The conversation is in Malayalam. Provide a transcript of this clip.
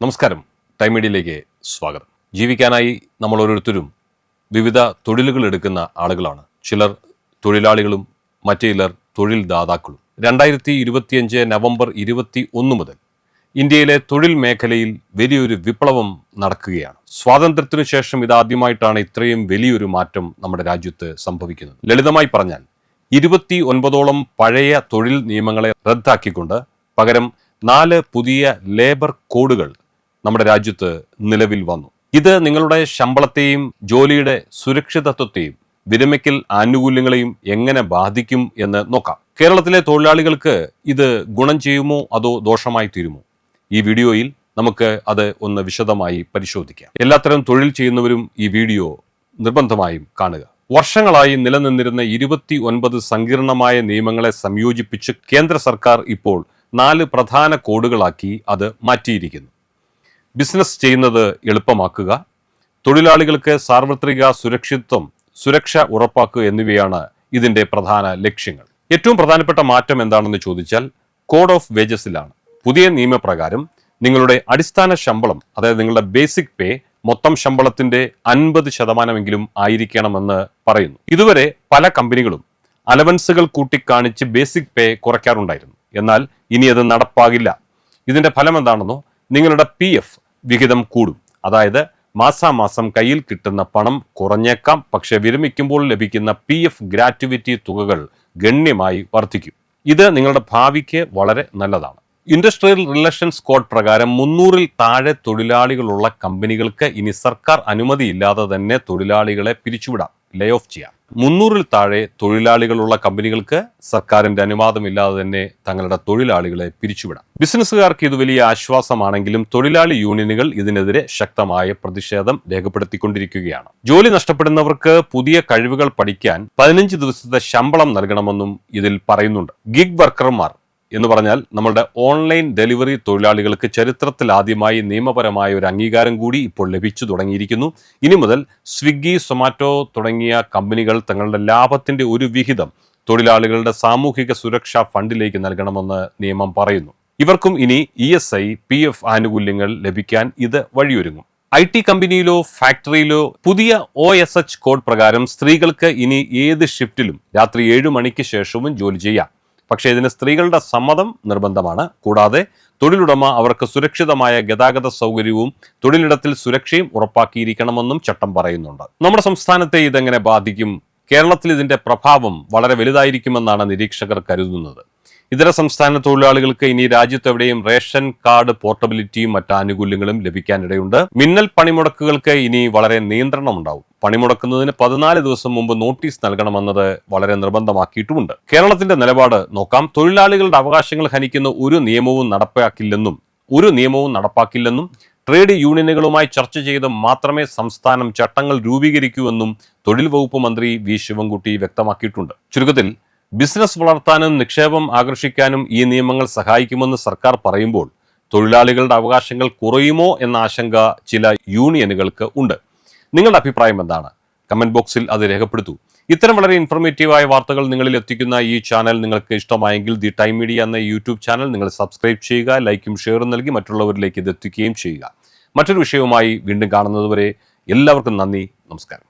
നമസ്കാരം. ടൈം മീഡിയയിലേക്ക് സ്വാഗതം. ജീവിക്കാനായി നമ്മൾ ഓരോരുത്തരും വിവിധ തൊഴിലുകൾ എടുക്കുന്ന ആളുകളാണ്. ചിലർ തൊഴിലാളികളും മറ്റു ചിലർ തൊഴിൽ ദാതാക്കളും രണ്ടായിരത്തി ഇരുപത്തിയഞ്ച് നവംബർ ഇരുപത്തി ഒന്ന് മുതൽ ഇന്ത്യയിലെ തൊഴിൽ മേഖലയിൽ വലിയൊരു വിപ്ലവം നടക്കുകയാണ്. സ്വാതന്ത്ര്യത്തിനു ശേഷം ഇതാദ്യമായിട്ടാണ് ഇത്രയും വലിയൊരു മാറ്റം നമ്മുടെ രാജ്യത്ത് സംഭവിക്കുന്നത്. ലളിതമായി പറഞ്ഞാൽ ഇരുപത്തി ഒൻപതോളം പഴയ തൊഴിൽ നിയമങ്ങളെ റദ്ദാക്കിക്കൊണ്ട് പകരം നാല് പുതിയ ലേബർ കോഡുകൾ നമ്മുടെ രാജ്യത്ത് നിലവിൽ വന്നു. ഇത് നിങ്ങളുടെ ശമ്പളത്തെയും ജോലിയുടെ സുരക്ഷിതത്വത്തെയും വിരമിക്കൽ ആനുകൂല്യങ്ങളെയും എങ്ങനെ ബാധിക്കും എന്ന് നോക്കാം. കേരളത്തിലെ തൊഴിലാളികൾക്ക് ഇത് ഗുണം ചെയ്യുമോ അതോ ദോഷമായി തീരുമോ? ഈ വീഡിയോയിൽ നമുക്ക് അത് ഒന്ന് വിശദമായി പരിശോധിക്കാം. എല്ലാത്തരം തൊഴിൽ ചെയ്യുന്നവരും ഈ വീഡിയോ നിർബന്ധമായും കാണുക. വർഷങ്ങളായി നിലനിന്നിരുന്ന ഇരുപത്തി ഒൻപത് സങ്കീർണമായ നിയമങ്ങളെ സംയോജിപ്പിച്ച് കേന്ദ്ര സർക്കാർ ഇപ്പോൾ നാല് പ്രധാന കോഡുകളാക്കി അത് മാറ്റിയിരിക്കുന്നു. ബിസിനസ് ചെയ്യുന്നത് എളുപ്പമാക്കുക തൊഴിലാളികൾക്ക് സാർവത്രിക സുരക്ഷിത്വം സുരക്ഷ ഉറപ്പാക്കുക എന്നിവയാണ് ഇതിന്റെ പ്രധാന ലക്ഷ്യങ്ങൾ. ഏറ്റവും പ്രധാനപ്പെട്ട മാറ്റം എന്താണെന്ന് ചോദിച്ചാൽ കോഡ് ഓഫ് വേജസിലാണ് പുതിയ നിയമപ്രകാരം നിങ്ങളുടെ അടിസ്ഥാന ശമ്പളം അതായത് നിങ്ങളുടെ ബേസിക് പേ മൊത്തം ശമ്പളത്തിന്റെ അൻപത് ശതമാനമെങ്കിലും ആയിരിക്കണമെന്ന് പറയുന്നു. ഇതുവരെ പല കമ്പനികളും അലവൻസുകൾ കൂട്ടിക്കാണിച്ച് ബേസിക് പേ കുറയ്ക്കാറുണ്ടായിരുന്നു. എന്നാൽ ഇനി അത് നടപ്പാകില്ല. ഇതിന്റെ ഫലം എന്താണെന്നോ നിങ്ങളുടെ പി എഫ് വിഹിതം കൂടും. അതായത് മാസാമാസം കയ്യിൽ കിട്ടുന്ന പണം കുറഞ്ഞേക്കാം. പക്ഷെ വിരമിക്കുമ്പോൾ ലഭിക്കുന്ന പി എഫ് ഗ്രാറ്റുവിറ്റി തുകകൾ ഗണ്യമായി വർദ്ധിക്കും. ഇത് നിങ്ങളുടെ ഭാവിക്ക് വളരെ നല്ലതാണ്. ഇൻഡസ്ട്രിയൽ റിലേഷൻസ് കോഡ് പ്രകാരം മുന്നൂറിൽ താഴെ തൊഴിലാളികളുള്ള കമ്പനികൾക്ക് ഇനി സർക്കാർ അനുമതിയില്ലാതെ തന്നെ തൊഴിലാളികളെ പിരിച്ചുവിടാം. ലേ ഓഫ് ചെയ്യാം. മുന്നൂറിൽ താഴെ തൊഴിലാളികളുള്ള കമ്പനികൾക്ക് സർക്കാരിന്റെ അനുവാദമില്ലാതെ തന്നെ തങ്ങളുടെ തൊഴിലാളികളെ പിരിച്ചുവിടാം. ബിസിനസ്സുകാർക്ക് ഇത് വലിയ ആശ്വാസമാണെങ്കിലും തൊഴിലാളി യൂണിയനുകൾ ഇതിനെതിരെ ശക്തമായ പ്രതിഷേധം രേഖപ്പെടുത്തിക്കൊണ്ടിരിക്കുകയാണ്. ജോലി നഷ്ടപ്പെടുന്നവർക്ക് പുതിയ കഴിവുകൾ പഠിക്കാൻ പതിനഞ്ച് ദിവസത്തെ ശമ്പളം നൽകണമെന്നും ഇതിൽ പറയുന്നുണ്ട്. ഗിഗ് വർക്കർമാർ എന്ന് പറഞ്ഞാൽ നമ്മളുടെ ഓൺലൈൻ ഡെലിവറി തൊഴിലാളികൾക്ക് ചരിത്രത്തിൽ ആദ്യമായി നിയമപരമായ ഒരു അംഗീകാരം കൂടി ഇപ്പോൾ ലഭിച്ചു തുടങ്ങിയിരിക്കുന്നു. ഇനി മുതൽ സ്വിഗ്ഗി സൊമാറ്റോ തുടങ്ങിയ കമ്പനികൾ തങ്ങളുടെ ലാഭത്തിന്റെ ഒരു വിഹിതം തൊഴിലാളികളുടെ സാമൂഹിക സുരക്ഷാ ഫണ്ടിലേക്ക് നൽകണമെന്ന് നിയമം പറയുന്നു. ഇവർക്കും ഇനി E S I P F ആനുകൂല്യങ്ങൾ ലഭിക്കാൻ ഇത് വഴിയൊരുങ്ങും. ഐ ടി കമ്പനിയിലോ ഫാക്ടറിയിലോ പുതിയ ഒ എസ് എച്ച് കോഡ് പ്രകാരം സ്ത്രീകൾക്ക് ഇനി ഏത് ഷിഫ്റ്റിലും രാത്രി ഏഴ് മണിക്ക് ശേഷവും ജോലി ചെയ്യാം. പക്ഷേ ഇതിന് സ്ത്രീകളുടെ സമ്മതം നിർബന്ധമാണ്. കൂടാതെ തൊഴിലുടമ അവർക്ക് സുരക്ഷിതമായ ഗതാഗത സൗകര്യവും തൊഴിലിടത്തിൽ സുരക്ഷയും ഉറപ്പാക്കിയിരിക്കണമെന്നും ചട്ടം പറയുന്നുണ്ട്. നമ്മുടെ സംസ്ഥാനത്തെ ഇതെങ്ങനെ ബാധിക്കും? കേരളത്തിൽ ഇതിന്റെ പ്രഭാവം വളരെ വലുതായിരിക്കുമെന്നാണ് നിരീക്ഷകർ കരുതുന്നത്. ഇതര സംസ്ഥാന തൊഴിലാളികൾക്ക് ഇനി രാജ്യത്തെവിടെയും റേഷൻ കാർഡ് പോർട്ടബിലിറ്റിയും മറ്റ് ആനുകൂല്യങ്ങളും ലഭിക്കാനിടയുണ്ട്. മിന്നൽ പണിമുടക്കുകൾക്ക് ഇനി വളരെ നിയന്ത്രണം ഉണ്ടാവും പണിമുടക്കുന്നതിന് പതിനാല് ദിവസം മുമ്പ് നോട്ടീസ് നൽകണമെന്നത് വളരെ നിർബന്ധമാക്കിയിട്ടുമുണ്ട്. കേരളത്തിന്റെ നിലപാട് നോക്കാം. തൊഴിലാളികളുടെ അവകാശങ്ങൾ ഹനിക്കുന്ന ഒരു നിയമവും നടപ്പാക്കില്ലെന്നും ഒരു നിയമവും നടപ്പാക്കില്ലെന്നും ട്രേഡ് യൂണിയനുകളുമായി ചർച്ച ചെയ്ത് മാത്രമേ സംസ്ഥാനം ചട്ടങ്ങൾ രൂപീകരിക്കൂ എന്നും തൊഴിൽ വകുപ്പ് മന്ത്രി വി. ശിവൻകുട്ടി വ്യക്തമാക്കിയിട്ടുണ്ട്. ചുരുക്കത്തിൽ ബിസിനസ് വളർത്താനും നിക്ഷേപം ആകർഷിക്കാനും ഈ നിയമങ്ങൾ സഹായിക്കുമെന്ന് സർക്കാർ പറയുമ്പോൾ തൊഴിലാളികളുടെ അവകാശങ്ങൾ കുറയുമോ എന്ന ആശങ്ക ചില യൂണിയനുകൾക്ക് ഉണ്ട്. നിങ്ങളുടെ അഭിപ്രായം എന്താണ്? കമന്റ് ബോക്സിൽ അത് രേഖപ്പെടുത്തൂ. ഇത്തരം വളരെ ഇൻഫോർമേറ്റീവായ വാർത്തകൾ നിങ്ങളിൽ എത്തിക്കുന്ന ഈ ചാനൽ നിങ്ങൾക്ക് ഇഷ്ടമായെങ്കിൽ ദി ടൈം മീഡിയ എന്ന യൂട്യൂബ് ചാനൽ നിങ്ങൾ സബ്സ്ക്രൈബ് ചെയ്യുക ലൈക്കും ഷെയറും നൽകി മറ്റുള്ളവരിലേക്ക് ഇത് എത്തിക്കുകയും ചെയ്യുക. മറ്റൊരു വിഷയവുമായി വീണ്ടും കാണുന്നതുവരെ എല്ലാവർക്കും നന്ദി നമസ്കാരം.